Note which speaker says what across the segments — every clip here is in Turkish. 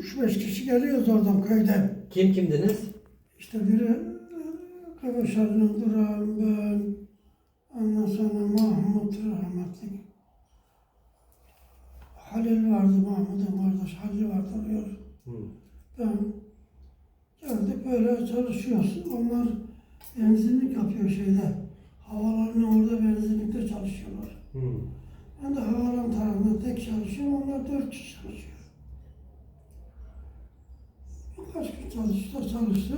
Speaker 1: üç beş kişi geliyoruz oradan köyden.
Speaker 2: Kim kimdiniz?
Speaker 1: İşte biri Kavaşar'ın Duran, ben, ondan sonra Mahmut rahmetli. Halil vardı, Mahmut'un kardeş Halil vardı.
Speaker 2: Hı.
Speaker 1: Ben geldik böyle çalışıyoruz. Onlar benzinlik yapıyor şeyde. Havalarının orada benzinlikte çalışıyorlar.
Speaker 2: Hı.
Speaker 1: Ben de havalan tarafında tek çalışıyorum. Onlar dört kişi çalışıyor. Birkaç gün çalıştı.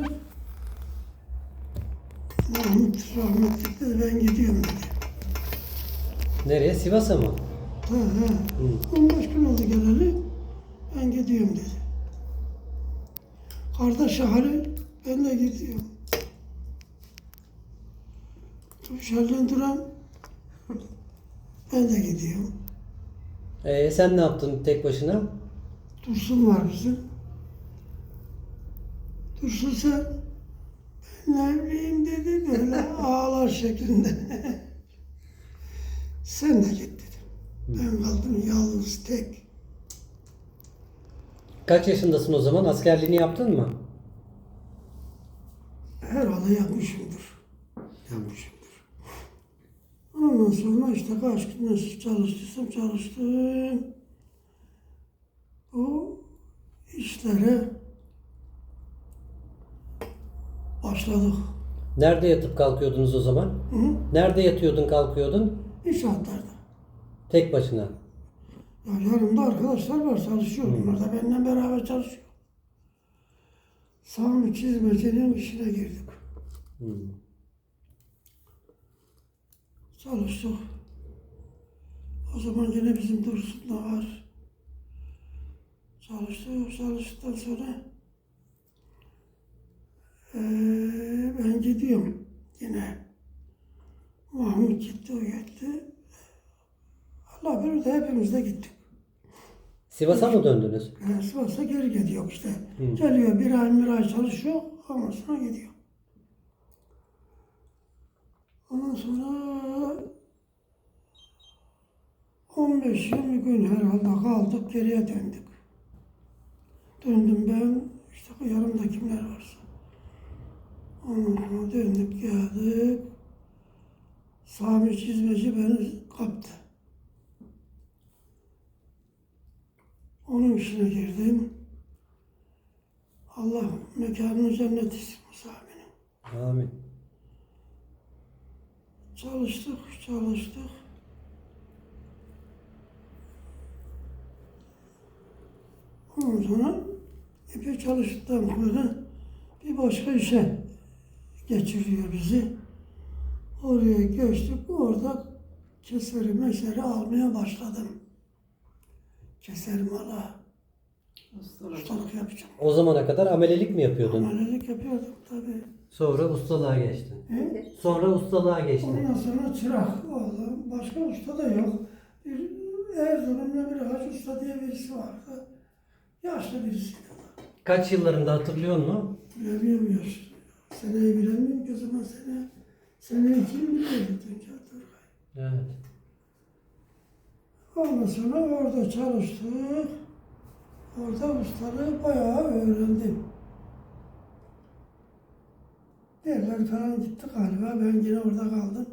Speaker 1: Mahmut rahmetli dedi, ben gidiyorum dedi.
Speaker 2: Nereye? Sivas'a mı?
Speaker 1: Ha.
Speaker 2: Hı.
Speaker 1: 15 gün oldu geleli. Ben gidiyorum dedi. Kardeşi Halil, ben de gidiyorum. Tuşerden duran, ben de gidiyorum.
Speaker 2: Ee, sen ne yaptın tek başına?
Speaker 1: Dursun var bizim. Sen, ben evliyim dedi böyle ağlar şeklinde. sen de git dedim. Ben kaldım yalnız tek.
Speaker 2: Kaç yaşındasın o zaman? Askerliğini yaptın mı?
Speaker 1: Herhalde yapmışımdır. Yapmışımdır. Ondan sonra işte kaç gün nasıl çalıştıysam çalıştım. O işlere başladık.
Speaker 2: Nerede yatıp kalkıyordunuz o zaman?
Speaker 1: Hı?
Speaker 2: Nerede yatıyordun kalkıyordun?
Speaker 1: İnşaatlarda.
Speaker 2: Tek başına.
Speaker 1: Ya yanımda arkadaşlar var çalışıyor. Onlar da benimle beraber çalışıyor. Sami çizmecinin işine girdik.
Speaker 2: Hı.
Speaker 1: Çalıştık. O zaman yine bizim Dursun da var. Çalıştık, çalıştıktan sonra ben gidiyorum yine. Mahmut gitti, o gitti. Allah bilir de hepimiz de gittik.
Speaker 2: Sivas'a mı döndünüz?
Speaker 1: Yani Sivas'a geri gidiyor işte.
Speaker 2: Hı.
Speaker 1: Geliyor bir ay bir ay çalışıyor, ondan sonra gidiyor. Ondan sonra 15-20 gün herhalde kaldık, geriye döndük. Döndüm ben, işte yanımda kimler varsa. Ondan sonra döndük geldik. Sami Çizmeci beni kaptı. Onun işine girdim. Allah mekanını cennet etsin Sami'nin.
Speaker 2: Amin.
Speaker 1: Çalıştık, çalıştık. Ondan sonra epey çalıştıktan sonra bir başka işe geçiriyor bizi. Oraya geçtik, orada keseri meseri almaya başladım. Keser mala, ustalık yapacağım.
Speaker 2: O zamana kadar amelelik mi yapıyordun?
Speaker 1: Amelelik yapıyordum tabii.
Speaker 2: Sonra ustalığa geçtin.
Speaker 1: He?
Speaker 2: Sonra ustalığa geçtin.
Speaker 1: Ondan sonra çırak oldu. Başka usta da yok. Bir Erzurum'da bir Hacı Usta diye birisi vardı. Yaşlı birisiydi.
Speaker 2: Kaç yıllarında hatırlıyor musun?
Speaker 1: Bilemiyorum yaş. Seneyi bilemiyorum ki o zaman sene. Seneyi kim biliyordu Tunca Turgay.
Speaker 2: Evet.
Speaker 1: Ondan sonra orada çalıştık. Orada ustalığı bayağı öğrendim. Derler falan gitti galiba. Ben yine orada kaldım.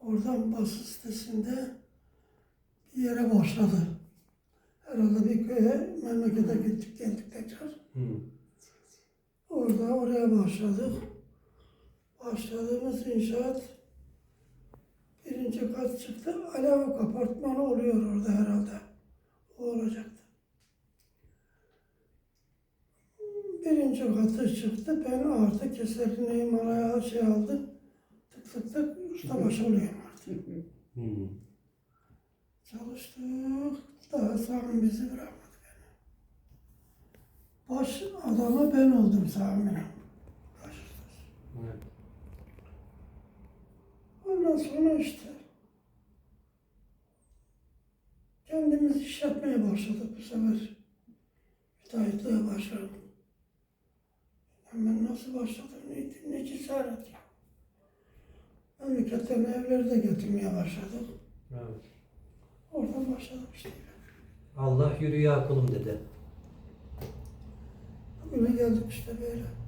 Speaker 1: Oradan basın sitesinde bir yere başladı. Herhalde bir köye, memlekete gittik geldik tekrar.
Speaker 2: Hı.
Speaker 1: Orada oraya başladık. Başladığımız inşaat birinci kat çıktı. Alev apartmanı oluyor orada herhalde. O olacaktı. Birinci katı çıktı. Ben artık keserini malaya şey aldım. Tık tık tık ustabaşı oluyorum artık. Çalıştık. Daha Sami bizi bırakmadı adamı ben oldum Sami'nin.
Speaker 2: Evet.
Speaker 1: Ondan sonra işte kendimiz iş yapmaya başladık bu sefer. Müteahhitliğe başladım. Hemen nasıl başladım, neydi, ne cesaret ya. Memleketten evleri de getirmeye başladık.
Speaker 2: Evet.
Speaker 1: Oradan başladık işte.
Speaker 2: Allah yürü ya kulum dedi.
Speaker 1: Öyle geldik işte böyle.